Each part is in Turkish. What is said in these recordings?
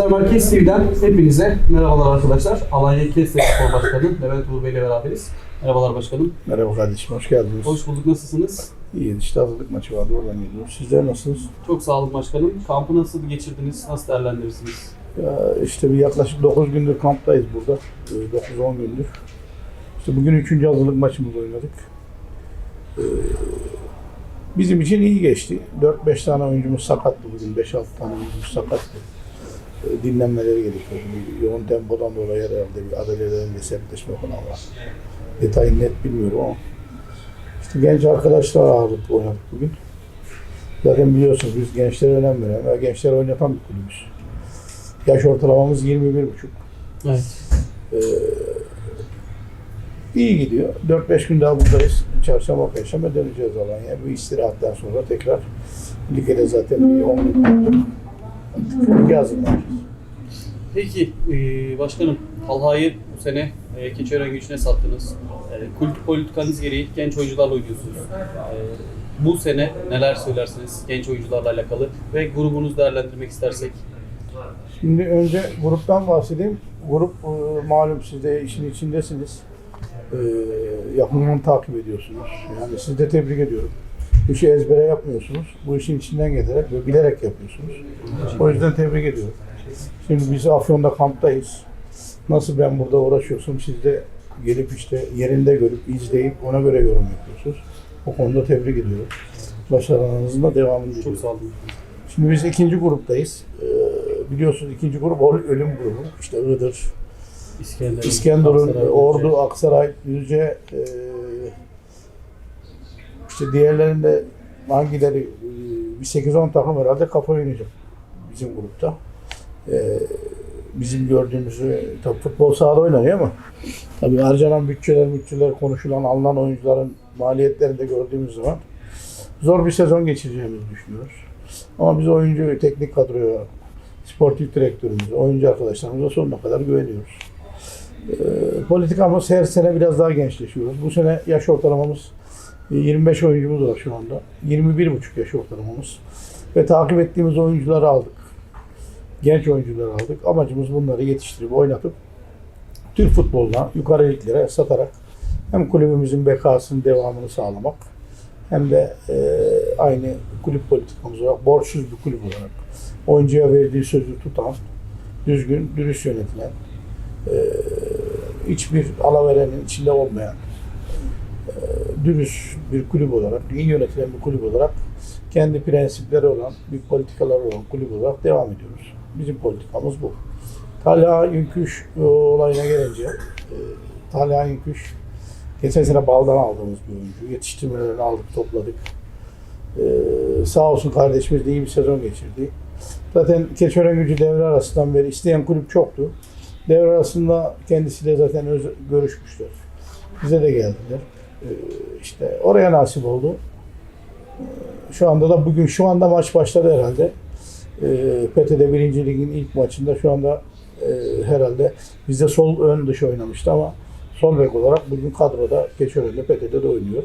Transfer Merkez TV'den hepinize merhabalar arkadaşlar. Alanya Kestel Spor Başkanı Levent Uğur Bey ile beraberiz. Merhabalar başkanım. Merhaba kardeşim, hoş geldiniz. Hoş bulduk. Nasılsınız? İyi, işte hazırlık maçı vardı, oradan geliyoruz. Sizler nasılsınız? Çok sağ olun başkanım. Kampı nasıl geçirdiniz? Nasıl değerlendirirsiniz? Ya işte bir yaklaşık 9 gündür kamptayız burada. Ee, 9-10 gündür. İşte bugün 3. hazırlık maçımızı oynadık. Ee, Bizim için iyi geçti. 4-5 tane oyuncumuz sakattı bugün. 5-6 tane oyuncumuz sakattı. Dinlenmeleri gerekiyordu. Bir yoğun tempodan dolayı herhalde bir adalelerin bir sertleşme falan var. Detayını net bilmiyorum ama. İşte genç arkadaşlar ağırlıklı oynadık bugün. Zaten biliyorsunuz biz gençlere önem veren ve gençler oynatan bir kulübüz. Yaş ortalamamız 21,5. Evet. Ee, iyi gidiyor. 4-5 gün daha buradayız. Çarşamba, Perşembe döneceğiz Alanya'ya. Bu istirahatten sonra tekrar ligede zaten bir 10 gün hazırlanacağız. Peki e, başkanım Talha'yı bu sene e, Keçiören gücüne sattınız. E, kulüp politikanız gereği genç oyuncularla oynuyorsunuz. E, bu sene neler söylersiniz genç oyuncularla alakalı ve grubunuz değerlendirmek istersek? Şimdi önce gruptan bahsedeyim. Grup e, malum siz de işin içindesiniz. E, yakından takip ediyorsunuz. Yani sizi de tebrik ediyorum. Bu işi ezbere yapmıyorsunuz. Bu işin içinden gelerek ve bilerek yapıyorsunuz. O yüzden tebrik ediyorum. Şimdi biz Afyon'da kamptayız. Nasıl ben burada uğraşıyorsam siz de gelip işte yerinde görüp izleyip ona göre yorum yapıyorsunuz. O konuda tebrik ediyorum. Başarılarınızın da devamını diliyorum. Çok sağ olun. Şimdi biz ikinci gruptayız. Ee, biliyorsunuz ikinci grup ölüm grubu. İşte Iğdır, İskender, İskenderun, Aksaray, Ordu, Aksaray, Düzce, e, işte diğerlerinde hangileri e, bir 8-10 takım herhalde kafa oynayacak bizim grupta. E, bizim gördüğümüzü tabii futbol sahada oynanıyor ama tabii harcanan bütçeler, bütçeler konuşulan, alınan oyuncuların maliyetlerini de gördüğümüz zaman zor bir sezon geçireceğimizi düşünüyoruz. Ama biz oyuncu, teknik kadroya, sportif direktörümüze, oyuncu arkadaşlarımıza sonuna kadar güveniyoruz. Ee, politikamız her sene biraz daha gençleşiyoruz. Bu sene yaş ortalamamız e, 25 oyuncumuz var şu anda. 21,5 yaş ortalamamız. Ve takip ettiğimiz oyuncuları aldık. Genç oyuncuları aldık. Amacımız bunları yetiştirip oynatıp Türk futboluna yukarı liglere satarak hem kulübümüzün bekasının devamını sağlamak hem de e, aynı kulüp politikamız olarak borçsuz bir kulüp olarak oyuncuya verdiği sözü tutan, düzgün, dürüst yönetilen, e, hiçbir alaverenin içinde olmayan dürüst bir kulüp olarak, iyi yönetilen bir kulüp olarak kendi prensipleri olan, bir politikaları olan kulüp olarak devam ediyoruz. Bizim politikamız bu. Talha Yünküş e, olayına gelince, e, Talha Yünküş geçen sene baldan aldığımız bir oyuncu. Yetiştirmelerini aldık, topladık. E, sağ olsun kardeşimiz de iyi bir sezon geçirdi. Zaten Keçören Gücü devre arasından beri isteyen kulüp çoktu. Devre arasında kendisiyle zaten öz, görüşmüşler. Bize de geldiler. Ee, işte oraya nasip oldu. Ee, Şu anda da bugün şu anda maç başladı herhalde. Ee, PTT 1. Lig'in ilk maçında şu anda e, herhalde bizde sol ön dış oynamıştı ama sol bek olarak bugün kadroda Keçören'de PTT'de oynuyor.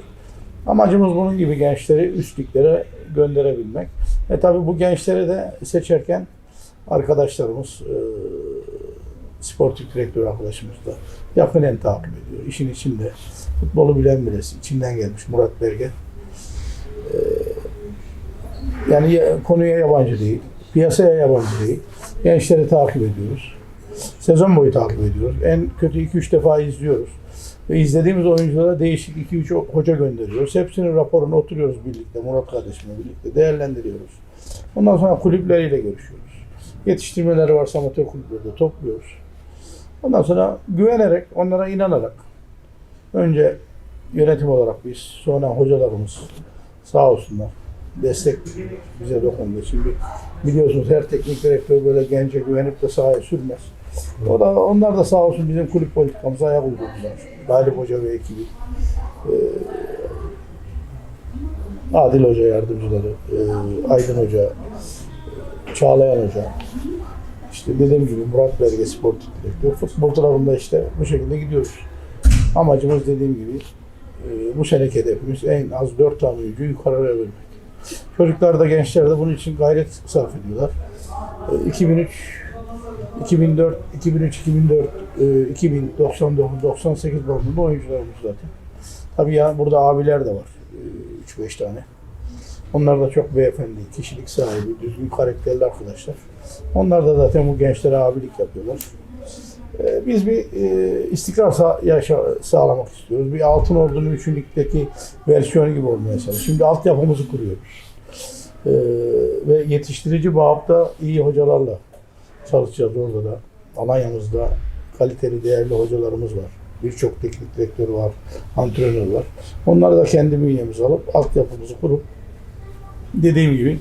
Amacımız bunun gibi gençleri üst liglere gönderebilmek. E tabi bu gençleri de seçerken arkadaşlarımız, e, sportif direktör arkadaşımız da yakinen takip ediyor. İşin içinde futbolu bilen birisi, içinden gelmiş Murat Berge. E, yani ya- konuya yabancı değil, piyasaya yabancı değil. Gençleri takip ediyoruz. Sezon boyu takip ediyoruz. En kötü 2-3 defa izliyoruz. Ve izlediğimiz oyunculara değişik 2-3 hoca gönderiyoruz. Hepsinin raporunu oturuyoruz birlikte, Murat kardeşimle birlikte değerlendiriyoruz. Ondan sonra kulüpleriyle görüşüyoruz. Yetiştirmeleri varsa amatör kulüplerde topluyoruz. Ondan sonra güvenerek, onlara inanarak önce yönetim olarak biz, sonra hocalarımız sağ olsunlar destek bize dokundu. Şimdi biliyorsunuz her teknik direktör böyle gence güvenip de sahaya sürmez. O da onlar da sağ olsun bizim kulüp politikamıza ayak uydurdular. Galip Hoca ve ekibi. Ee, Adil Hoca yardımcıları, e, Aydın Hoca, Çağlayan Hoca, işte dediğim gibi Murat Belge sportif direktör. Futbol tarafında işte bu şekilde gidiyoruz. Amacımız dediğim gibi e, bu seneki hedefimiz en az 4 tane oyuncuyu yukarıya vermek. Çocuklar da gençler de bunun için gayret sarf ediyorlar. E, 2003 2004, 2003, 2004, e, 2000, 99, 98 bandında oyuncularımız zaten. Tabii ya burada abiler de var. 3-5 tane. Onlar da çok beyefendi, kişilik sahibi, düzgün karakterli arkadaşlar. Onlar da zaten bu gençlere abilik yapıyorlar. Ee, Biz bir e, istikrar sa- yaşa- sağlamak istiyoruz. Bir Altın Ordu'nun 3. ligdeki versiyonu gibi olmaya çalışıyoruz. Şimdi altyapımızı kuruyoruz. Ee, ve yetiştirici bağımda iyi hocalarla çalışacağız orada da. Alanya'mızda kaliteli, değerli hocalarımız var. Birçok teknik direktör var, antrenör var. Onları da kendi bünyemize alıp altyapımızı kurup dediğim gibi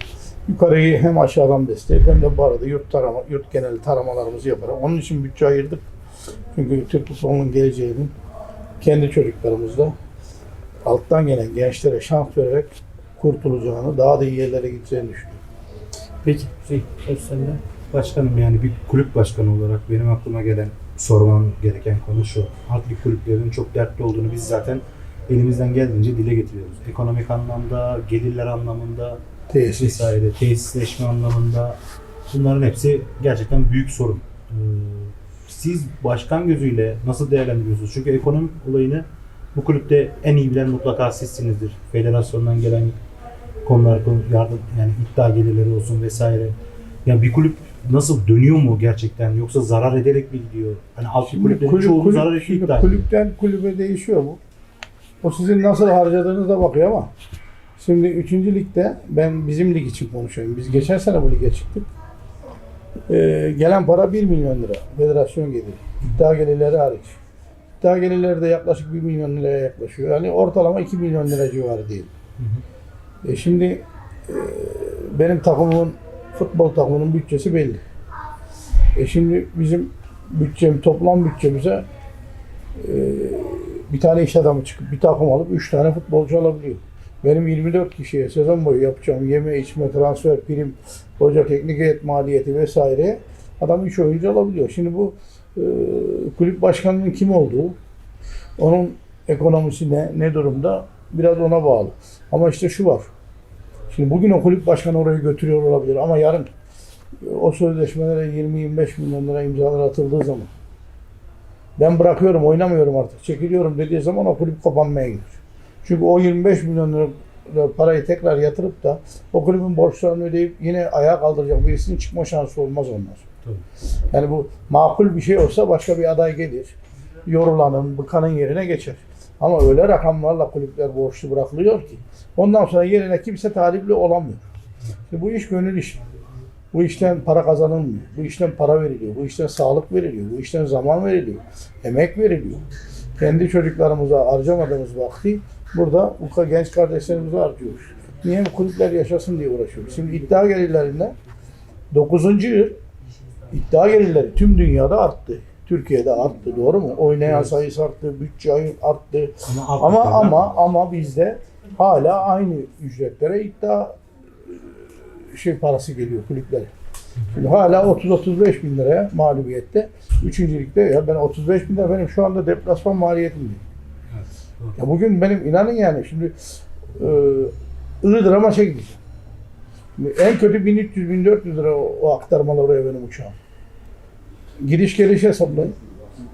yukarıyı hem aşağıdan besleyip hem de bu arada yurt tarama, yurt genel taramalarımızı yaparak. Onun için bütçe ayırdık. Çünkü Türk futbolunun geleceğinin kendi çocuklarımızla alttan gelen gençlere şans vererek kurtulacağını, daha da iyi yerlere gideceğini düşünüyorum. Peki şey, söz sende. Başkanım yani bir kulüp başkanı olarak benim aklıma gelen sormam gereken konu şu. Artık kulüplerin çok dertli olduğunu biz zaten elimizden geldiğince dile getiriyoruz. Ekonomik anlamda, gelirler anlamında Tesis. vesaire, tesisleşme anlamında bunların hepsi gerçekten büyük sorun. Ee, Siz başkan gözüyle nasıl değerlendiriyorsunuz? Çünkü ekonomik olayını bu kulüpte en iyi bilen mutlaka sizsinizdir. Federasyondan gelen konular, konu- yardım yani iddia gelirleri olsun vesaire. Yani bir kulüp nasıl dönüyor mu gerçekten yoksa zarar ederek mi gidiyor? Hani alt kulüplerin kulüp, çoğu kulüp- zarar ediyor kulüpten kulübe değişiyor bu. O sizin nasıl harcadığınıza bakıyor ama şimdi 3. ligde ben bizim lig için konuşuyorum. Biz geçen sene bu lige çıktık. Ee, gelen para 1 milyon lira. Federasyon geliri. İddia gelirleri hariç. İddia gelirleri de yaklaşık 1 milyon liraya yaklaşıyor. Yani ortalama 2 milyon lira civarı değil. E şimdi e, benim takımımın futbol takımının bütçesi belli. E şimdi bizim bütçem toplam bütçemize e, bir tane iş adamı çıkıp bir takım alıp 3 tane futbolcu alabiliyor. Benim 24 kişiye sezon boyu yapacağım yeme içme transfer prim hoca teknik heyet maliyeti vesaire adam 3 oyuncu alabiliyor. Şimdi bu e, kulüp başkanının kim olduğu onun ekonomisi ne, ne durumda biraz ona bağlı. Ama işte şu var. Şimdi bugün o kulüp başkanı orayı götürüyor olabilir ama yarın o sözleşmelere 20-25 milyon lira imzalar atıldığı zaman ben bırakıyorum, oynamıyorum artık, çekiliyorum dediği zaman o kulüp kapanmaya gider. Çünkü o 25 milyon lira parayı tekrar yatırıp da o kulübün borçlarını ödeyip yine ayağa kaldıracak birisinin çıkma şansı olmaz onlar. Tabii. Yani bu makul bir şey olsa başka bir aday gelir. Yorulanın, bıkanın yerine geçer. Ama öyle rakamlarla kulüpler borçlu bırakılıyor ki ondan sonra yerine kimse talipli olamıyor. İşte bu iş gönül işi. Bu işten para kazanılmıyor. Bu işten para veriliyor. Bu işten sağlık veriliyor. Bu işten zaman veriliyor. Emek veriliyor. Kendi çocuklarımıza harcamadığımız vakti burada bu genç kardeşlerimize harcıyoruz. Niye bu kulüpler yaşasın diye uğraşıyoruz. Şimdi iddia gelirlerinde 9. yıl iddia gelirleri tüm dünyada arttı. Türkiye'de arttı doğru mu? Oynayan Evet. sayısı arttı, bütçe arttı. Ama liglerden- ama ama bizde hala aynı ücretlere iddia şey parası geliyor kulüplere. Şimdi hala 30-35 bin liraya mağlubiyette. Üçüncülükte ya ben 35 bin lira benim şu anda deplasman maliyetim değil. Evet. Ya bugün benim inanın yani şimdi e, Iğdır'a maça gideceğim. Şimdi en kötü 1300-1400 lira o, o aktarmalar oraya benim uçağım. Gidiş geliş hesaplayın.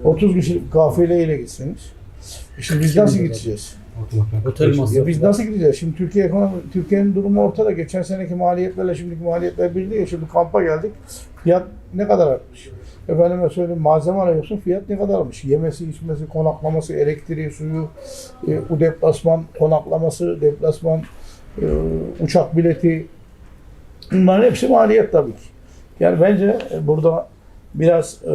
30 kişilik kafileyle gitseniz. E şimdi biz nasıl gideceğiz? Ortalıklar Otel 45 masrafı. Ya biz nasıl gideceğiz? Şimdi Türkiye ekonomi, Türkiye'nin durumu ortada. Geçen seneki maliyetlerle şimdiki maliyetler bir değil. Şimdi kampa geldik. Fiyat ne kadar artmış? Efendime söyleyeyim malzeme alıyorsun fiyat ne kadar artmış? Yemesi, içmesi, konaklaması, elektriği, suyu, e, bu deplasman konaklaması, deplasman e, uçak bileti bunların hepsi maliyet tabii ki. Yani bence burada biraz e,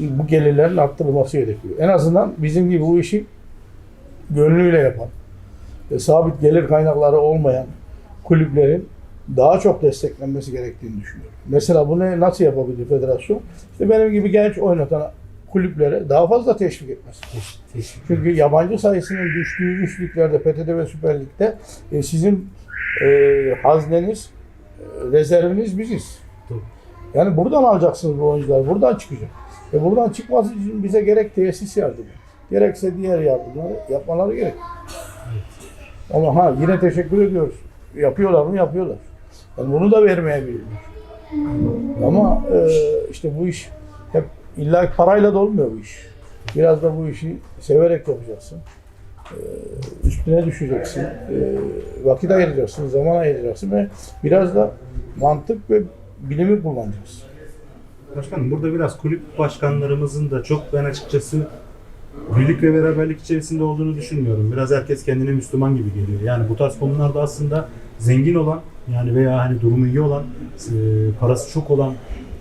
bu gelirlerin arttırılması gerekiyor. En azından bizim gibi bu işi gönlüyle yapan, ve sabit gelir kaynakları olmayan kulüplerin daha çok desteklenmesi gerektiğini düşünüyorum. Mesela bunu nasıl yapabilir federasyon? İşte benim gibi genç oynatan kulüplere daha fazla teşvik etmesi. Teşekkür Çünkü yabancı sayısının düştüğü üç liglerde, PTT ve Süper Lig'de e, sizin e, hazneniz, e, rezerviniz biziz. Tabii. Yani buradan alacaksınız bu oyuncular, buradan çıkacak. Ve buradan çıkması için bize gerek tesis yardımı, gerekse diğer yardımları yapmaları gerek. Ama ha yine teşekkür ediyoruz. Yapıyorlar mı? Yapıyorlar. Yani bunu da vermeyebilirler. Ama e, işte bu iş hep illa parayla da olmuyor bu iş. Biraz da bu işi severek yapacaksın. E, üstüne düşeceksin. E, vakit ayıracaksın, zaman ayıracaksın ve biraz da mantık ve bilimi kullanacaksın. Başkanım burada biraz kulüp başkanlarımızın da çok ben açıkçası birlik ve beraberlik içerisinde olduğunu düşünmüyorum. Biraz herkes kendine Müslüman gibi geliyor. Yani bu tarz konularda aslında zengin olan yani veya hani durumu iyi olan, e, parası çok olan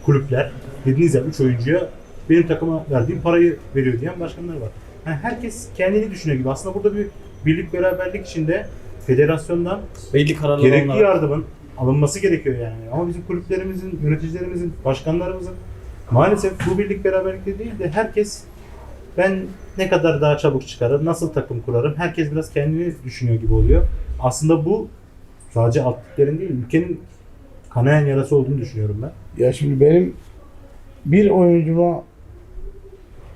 kulüpler dediğiniz ya 3 oyuncuya benim takıma verdiğim parayı veriyor diyen başkanlar var. Yani herkes kendini düşünüyor gibi. Aslında burada bir birlik beraberlik içinde federasyondan Belli kararlar gerekli alınarak. yardımın alınması gerekiyor yani. Ama bizim kulüplerimizin, yöneticilerimizin, başkanlarımızın maalesef bu birlik beraberlikte değil de herkes ben ne kadar daha çabuk çıkarım, nasıl takım kurarım, herkes biraz kendini düşünüyor gibi oluyor. Aslında bu sadece alt değil, ülkenin kanayan yarası olduğunu düşünüyorum ben. Ya şimdi benim bir oyuncuma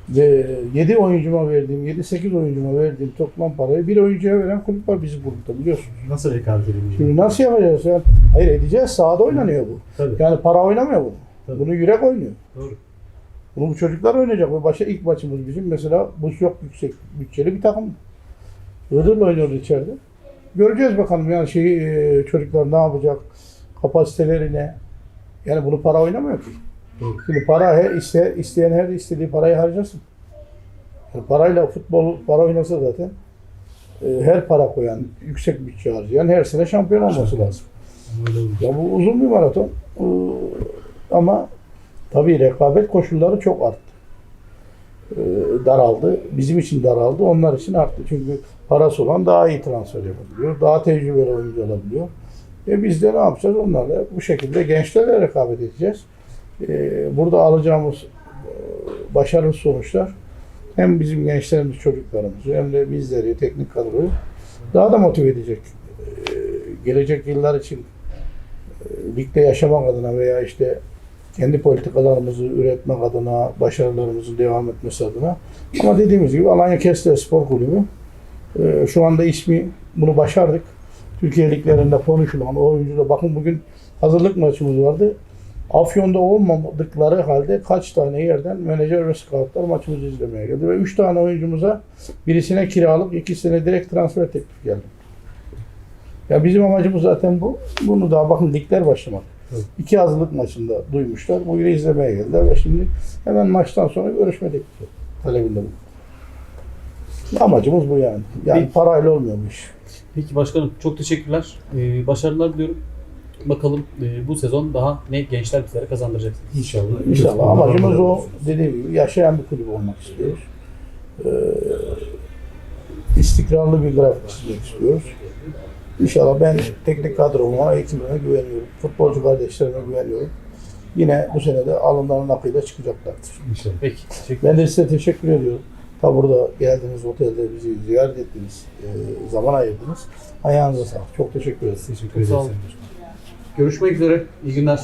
ve 7 oyuncuma verdiğim, 7-8 oyuncuma verdiğim toplam parayı bir oyuncuya veren kulüp var bizim grupta biliyorsunuz. Nasıl rekabet edebiliriz? Şimdi nasıl yapacağız? Yani, hayır edeceğiz. Sahada oynanıyor bu. Tabii. Yani para oynamıyor bu. Tabii. Bunu yürek oynuyor. Doğru. Bunu bu çocuklar oynayacak. Bu başta ilk maçımız bizim mesela bu çok yüksek bütçeli bir takım. Iğdır'la oynuyoruz içeride. Göreceğiz bakalım yani şey çocuklar ne yapacak, kapasiteleri ne. Yani bunu para oynamıyor ki. Doğru. Şimdi para her iste, isteyen her istediği parayı harcasın. Yani parayla futbol para oynasa zaten e, her para koyan, yüksek bütçe harcayan her sene şampiyon olması lazım. Ya bu uzun bir maraton. Ee, ama tabii rekabet koşulları çok arttı. Ee, daraldı. Bizim için daraldı. Onlar için arttı. Çünkü parası olan daha iyi transfer yapabiliyor. Daha tecrübeli oyuncu alabiliyor. E biz de ne yapacağız? Onlarla bu şekilde gençlerle rekabet edeceğiz. Ee, burada alacağımız e, başarılı sonuçlar hem bizim gençlerimiz, çocuklarımızı hem de bizleri, teknik kadroyu daha da motive edecek. Ee, gelecek yıllar için e, ligde yaşamak adına veya işte kendi politikalarımızı üretmek adına, başarılarımızın devam etmesi adına. Ama dediğimiz gibi Alanya Kestler Spor Kulübü e, şu anda ismi bunu başardık. Türkiye liglerinde konuşulan oyuncular bakın bugün hazırlık maçımız vardı. Afyon'da olmadıkları halde kaç tane yerden menajer ve scoutlar maçımızı izlemeye geldi. Ve üç tane oyuncumuza birisine kiralık, ikisine direkt transfer teklif geldi. Ya bizim amacımız zaten bu. Bunu daha bakın ligler başlamak. Evet. İki hazırlık maçında duymuşlar. Bugün izlemeye geldiler ve şimdi hemen maçtan sonra görüşme teklifi talebinde bu. Amacımız bu yani. Yani Peki. parayla olmuyor bu iş. Peki başkanım çok teşekkürler. Ee, başarılar diliyorum. Bakalım e, bu sezon daha ne gençler bizlere kazandıracaksınız. İnşallah. İnşallah amacımız o dediğim gibi yaşayan bir kulüp olmak istiyoruz. Ee, istikrarlı bir grafik çizmek istiyoruz. İnşallah ben teknik kadroma, ekibime güveniyorum. Futbolcu kardeşlerime güveniyorum. Yine bu sene de alınların akıyla çıkacaklardır. İnşallah. Peki teşekkür Ben de size teşekkür ediyorum. Ta burada geldiniz, otelde bizi ziyaret ettiniz, e, zaman ayırdınız. Ayağınıza sağlık. Çok teşekkür ederim. Teşekkür Çok Görüşmek üzere. İyi günler.